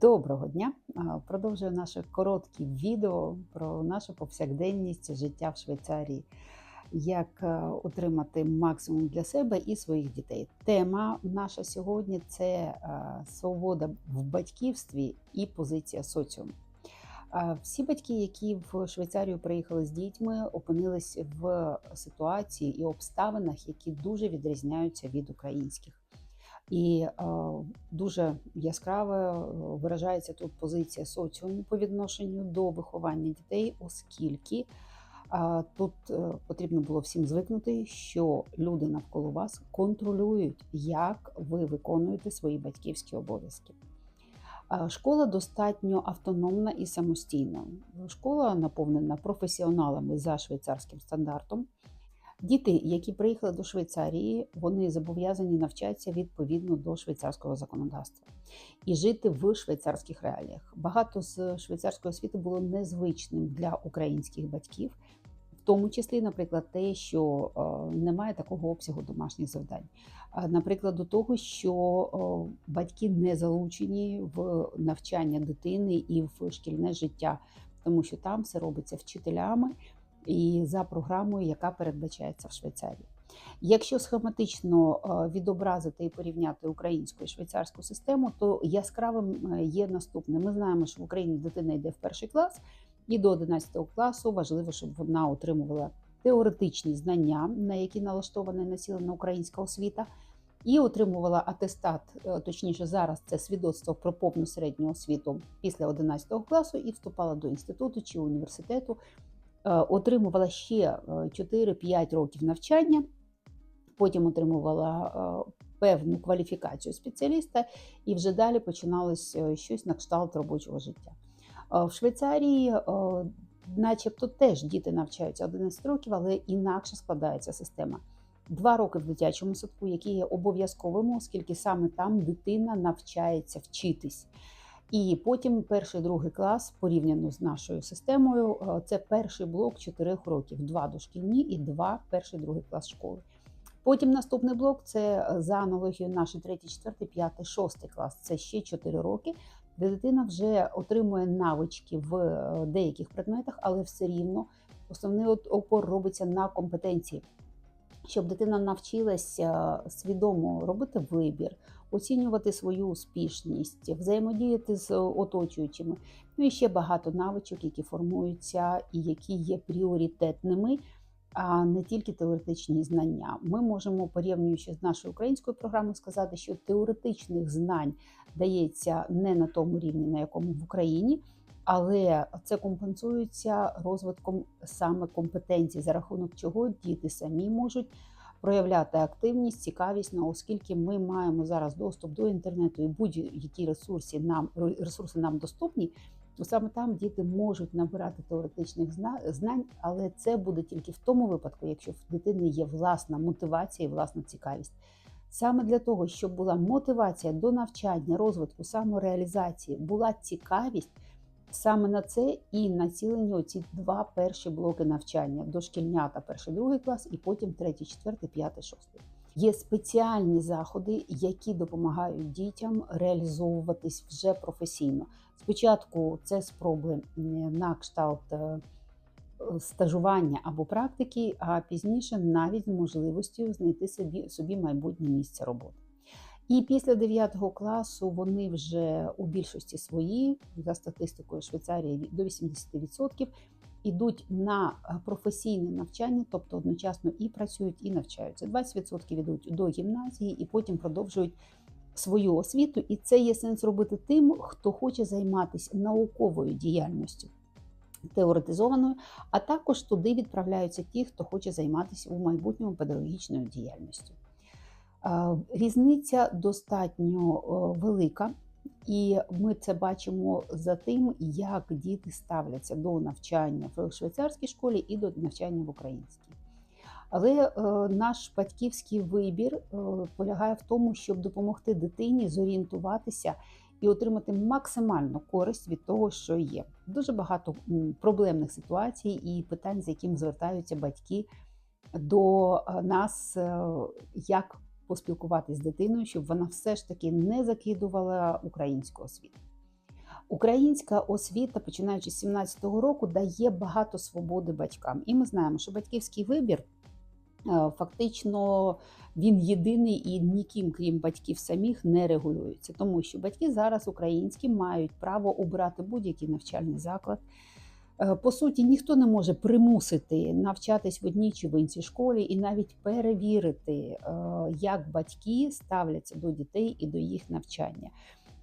Доброго дня! Продовжую наше короткі відео про нашу повсякденність життя в Швейцарії, як е, отримати максимум для себе і своїх дітей. Тема наша сьогодні це е, свобода в батьківстві і позиція соціуму. Всі батьки, які в Швейцарію приїхали з дітьми, опинились в ситуації і обставинах, які дуже відрізняються від українських. І е, дуже яскраво е, виражається тут позиція соціуму по відношенню до виховання дітей, оскільки е, тут е, потрібно було всім звикнути, що люди навколо вас контролюють, як ви виконуєте свої батьківські обов'язки. Е, Школа достатньо автономна і самостійна. Школа наповнена професіоналами за швейцарським стандартом. Діти, які приїхали до Швейцарії, вони зобов'язані навчатися відповідно до швейцарського законодавства і жити в швейцарських реаліях. Багато з швейцарської освіти було незвичним для українських батьків, в тому числі, наприклад, те, що е, немає такого обсягу домашніх завдань. Наприклад, до того, що батьки не залучені в навчання дитини і в шкільне життя, тому що там все робиться вчителями і за програмою, яка передбачається в Швейцарії. Якщо схематично е, відобразити і порівняти українську і швейцарську систему, то яскравим е, є наступне: ми знаємо, що в Україні дитина йде в перший клас, і до 11 класу важливо, щоб вона отримувала теоретичні знання, на які налаштована і націлена українська освіта. І отримувала атестат, е, точніше, зараз це свідоцтво про повну середню освіту після 11 класу і вступала до інституту чи університету отримувала ще 4-5 років навчання, потім отримувала е, певну кваліфікацію спеціаліста, і вже далі починалось е, щось на кшталт робочого життя. В Швейцарії, начебто, теж діти навчаються 11 років, але інакше складається система. Два роки в дитячому садку, які є обов'язковими, оскільки саме там дитина навчається вчитись. І потім перший другий клас порівняно з нашою системою. е, Це перший блок чотирьох років: два дошкільні і два перший другий клас школи. Потім наступний блок це е, за аналогією наші третій, четвертий, п'ятий, шостий клас. Це ще 4 роки, де дитина вже отримує навички в е, деяких предметах, але все рівно основний опор робиться на компетенції, щоб дитина навчилася свідомо робити вибір, оцінювати свою успішність, взаємодіяти з оточуючими. Ну і ще багато навичок, які формуються і які є пріоритетними, а не тільки теоретичні знання. Ми можемо, порівнюючи з нашою українською програмою, сказати, що теоретичних знань дається не на тому рівні, на якому в Україні. Але це компенсується розвитком саме компетенцій, за рахунок чого діти самі можуть проявляти активність, цікавість, ну, оскільки ми маємо зараз доступ до інтернету і будь-які ресурси нам ресурси нам доступні, то саме там діти можуть набирати теоретичних знань, але це буде тільки в тому випадку, якщо в дитини є власна мотивація і власна цікавість. Саме для того, щоб була мотивація до навчання, розвитку, самореалізації, була цікавість. Саме на це і націлені оці два перші блоки навчання: дошкільнята, перший, другий клас, і потім третій, четвертий, п'ятий, шостий. Є спеціальні заходи, які допомагають дітям реалізовуватись вже професійно. Спочатку це спроби на кшталт е, стажування або практики, а пізніше навіть з можливістю знайти собі, собі майбутнє місце роботи. І після 9 класу вони вже у більшості свої, за статистикою Швейцарії, до 80% ідуть на е, професійне навчання, тобто одночасно і працюють, і навчаються. 20% ідуть до гімназії і потім продовжують свою освіту. І це є сенс робити тим, хто хоче займатися науковою діяльністю. Теоретизованою, а також туди відправляються ті, хто хоче займатися у майбутньому педагогічною діяльністю. Е, Різниця достатньо е, велика, і ми це бачимо за тим, як діти ставляться до навчання в швейцарській школі і до навчання в українській. Але е, наш батьківський вибір полягає в тому, щоб допомогти дитині зорієнтуватися і отримати максимальну користь від того, що є. Дуже багато проблемних ситуацій і питань, з якими звертаються батьки до е, нас, е, як поспілкуватися з дитиною, щоб вона все ж таки не закидувала українську освіту. Українська освіта, починаючи з 17-го року, дає багато свободи батькам. І ми знаємо, що батьківський вибір фактично він єдиний і ніким, крім батьків самих, не регулюється. Тому що батьки зараз українські мають право обирати будь-який навчальний заклад. Е, По суті, ніхто не може примусити навчатись в одній чи в іншій школі і навіть перевірити, е, як батьки ставляться до дітей і до їх навчання.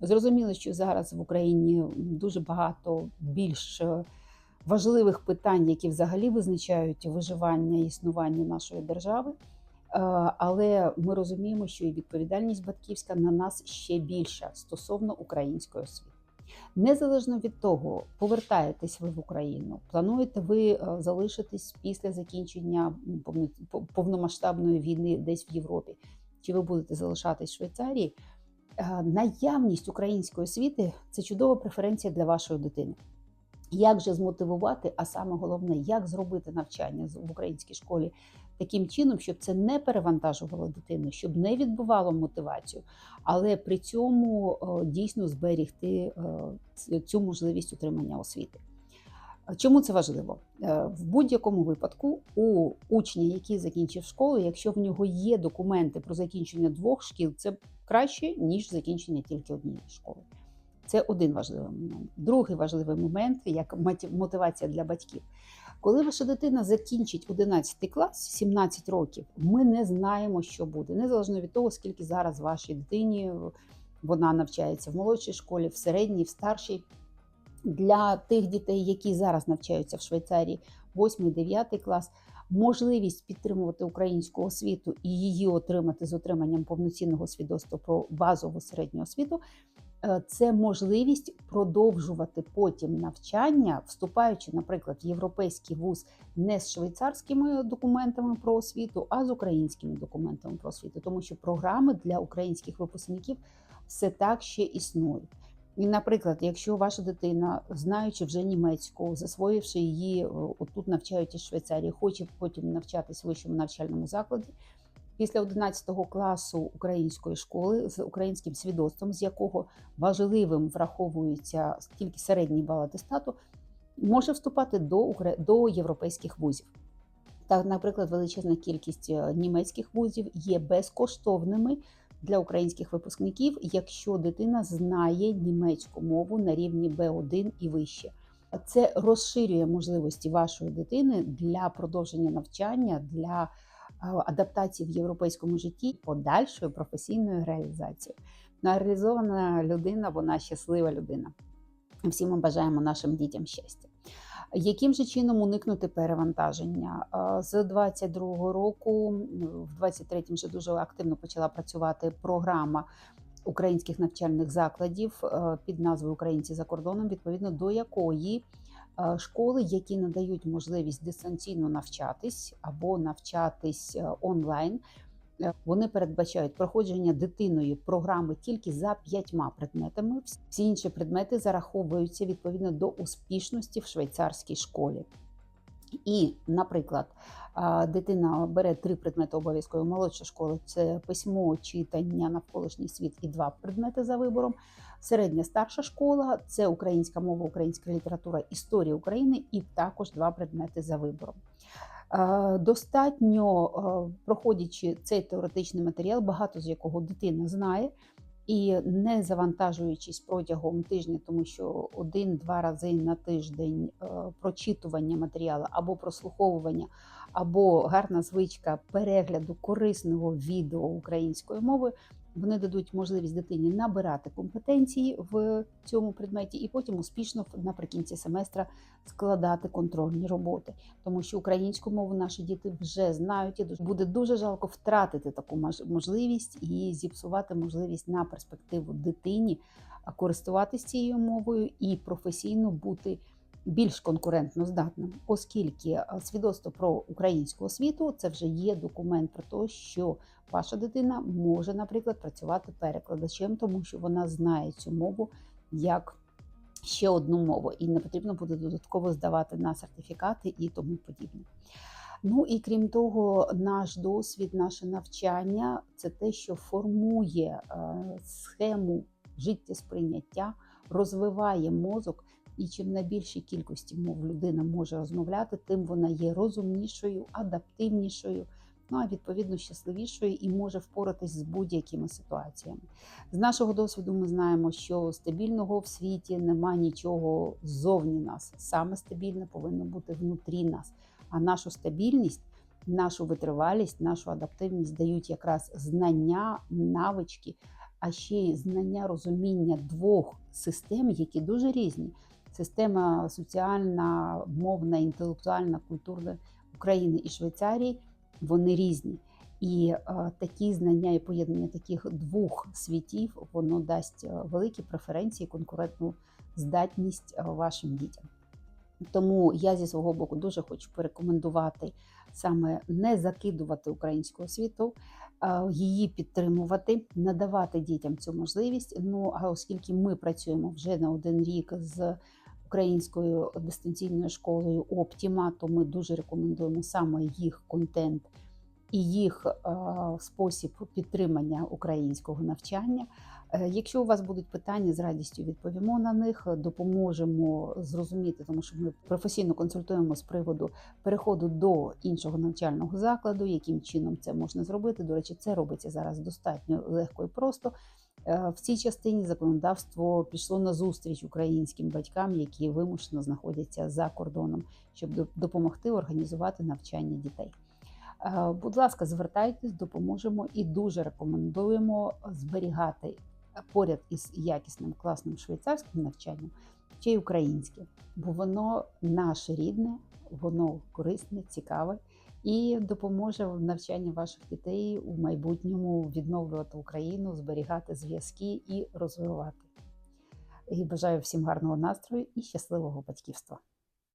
Зрозуміло, що зараз в Україні дуже багато більш е, важливих питань, які взагалі визначають виживання і існування нашої держави. Е, Але ми розуміємо, що і відповідальність батьківська на нас ще більша стосовно української освіти. Незалежно від того, повертаєтесь ви в Україну, плануєте ви е, залишитись після закінчення повномасштабної війни десь в Європі, чи ви будете залишатись в Швейцарії? Е, Наявність української освіти це чудова преференція для вашої дитини. Як же змотивувати, а саме головне, як зробити навчання в українській школі таким чином, щоб це не перевантажувало дитину, щоб не відбувало мотивацію, але при цьому дійсно зберігти е, цю можливість отримання освіти. Чому це важливо? Е, В будь-якому випадку у учня, який закінчив школу, якщо в нього є документи про закінчення двох шкіл, це краще, ніж закінчення тільки однієї школи. Це один важливий момент. Другий важливий момент як мотивація для батьків. Коли ваша дитина закінчить 11 клас, 17 років, ми не знаємо, що буде, незалежно від того, скільки зараз вашій дитині вона навчається в молодшій школі, в середній, в старшій. Для тих дітей, які зараз навчаються в Швейцарії, 8-9 клас, можливість підтримувати українську освіту і її отримати з отриманням повноцінного свідоцтва про базову середню освіту. Е, Це можливість продовжувати потім навчання, вступаючи, наприклад, в європейський вуз не з швейцарськими документами про освіту, а з українськими документами про освіту, тому що програми для українських випускників все так ще існують. І, наприклад, якщо ваша дитина, знаючи вже німецьку, засвоївши її, е, отут навчають із Швейцарії, хоче потім навчатись в вищому навчальному закладі, після 11 класу української школи з українським свідоцтвом, з якого важливим враховується тільки середній бал атестату, може вступати до, до європейських вузів. Так, наприклад, величезна кількість е, німецьких вузів є безкоштовними для українських випускників, якщо дитина знає німецьку мову на рівні B1 і вище. Це розширює можливості вашої дитини для продовження навчання, для адаптації в європейському житті, подальшої професійної реалізації. Ну, реалізована людина, вона щаслива людина. Всі ми бажаємо нашим дітям щастя. Яким же чином уникнути перевантаження? З 22-го року, ну, в 23-му вже дуже активно почала працювати програма українських навчальних закладів е, під назвою Українці за кордоном, відповідно до якої школи, які надають можливість дистанційно навчатись або навчатись е, онлайн. е, Вони передбачають проходження дитиною програми тільки за п'ятьма предметами. Всі інші предмети зараховуються відповідно до успішності в швейцарській школі. І, наприклад, дитина бере три предмети обов'язково молодшої школи: це письмо, читання, навколишній світ і два предмети за вибором. Середня старша школа це українська мова, українська література, історія України і також два предмети за вибором. Достатньо, проходячи цей теоретичний матеріал, багато з якого дитина знає, і не завантажуючись протягом тижня, тому що один-два рази на тиждень е, прочитування матеріалу або прослуховування, або гарна звичка перегляду корисного відео української мовою, вони дадуть можливість дитині набирати компетенції в цьому предметі, і потім успішно наприкінці семестра складати контрольні роботи, тому що українську мову наші діти вже знають. І буде дуже жалко втратити таку мож- можливість і зіпсувати можливість на перспективу дитині користуватися цією мовою і професійно бути більш конкурентно здатним, оскільки свідоцтво про українську освіту це вже є документ про те, що ваша дитина може, наприклад, працювати перекладачем, тому що вона знає цю мову як ще одну мову, і не потрібно буде додатково здавати на сертифікати і тому подібне. Ну і крім того, наш досвід, наше навчання це те, що формує е, схему життєсприйняття, розвиває мозок. І чим на більшій кількості мов людина може розмовляти, тим вона є розумнішою, адаптивнішою, ну а відповідно щасливішою і може впоратись з будь-якими ситуаціями. З нашого досвіду ми знаємо, що стабільного в світі нема нічого ззовні нас. Саме стабільне повинно бути внутрі нас. А нашу стабільність, нашу витривалість, нашу адаптивність дають якраз знання, навички, а ще й знання розуміння двох систем, які дуже різні. Система соціальна, мовна, інтелектуальна, культурна України і Швейцарії вони різні. І е, такі знання і поєднання таких двох світів воно дасть е, великі преференції, конкурентну здатність е, вашим дітям. Тому я зі свого боку дуже хочу порекомендувати саме не закидувати українську освіту, е, її підтримувати, надавати дітям цю можливість. Ну а оскільки ми працюємо вже на один рік з українською дистанційною школою Оптіма, то ми дуже рекомендуємо саме їх контент і їх е, спосіб підтримання українського навчання. Е, Якщо у вас будуть питання, з радістю відповімо на них, допоможемо зрозуміти, тому що ми професійно консультуємо з приводу переходу до іншого навчального закладу, яким чином це можна зробити. До речі, це робиться зараз достатньо легко і просто. Е, В цій частині законодавство пішло на зустріч українським батькам, які вимушено знаходяться за кордоном, щоб допомогти організувати навчання дітей. Е, Будь ласка, звертайтесь, допоможемо і дуже рекомендуємо зберігати поряд із якісним класним швейцарським навчанням ще й українське, бо воно наше рідне, воно корисне, цікаве і допоможе в навчанні ваших дітей у майбутньому відновлювати Україну, зберігати зв'язки і розвивати. І бажаю всім гарного настрою і щасливого батьківства.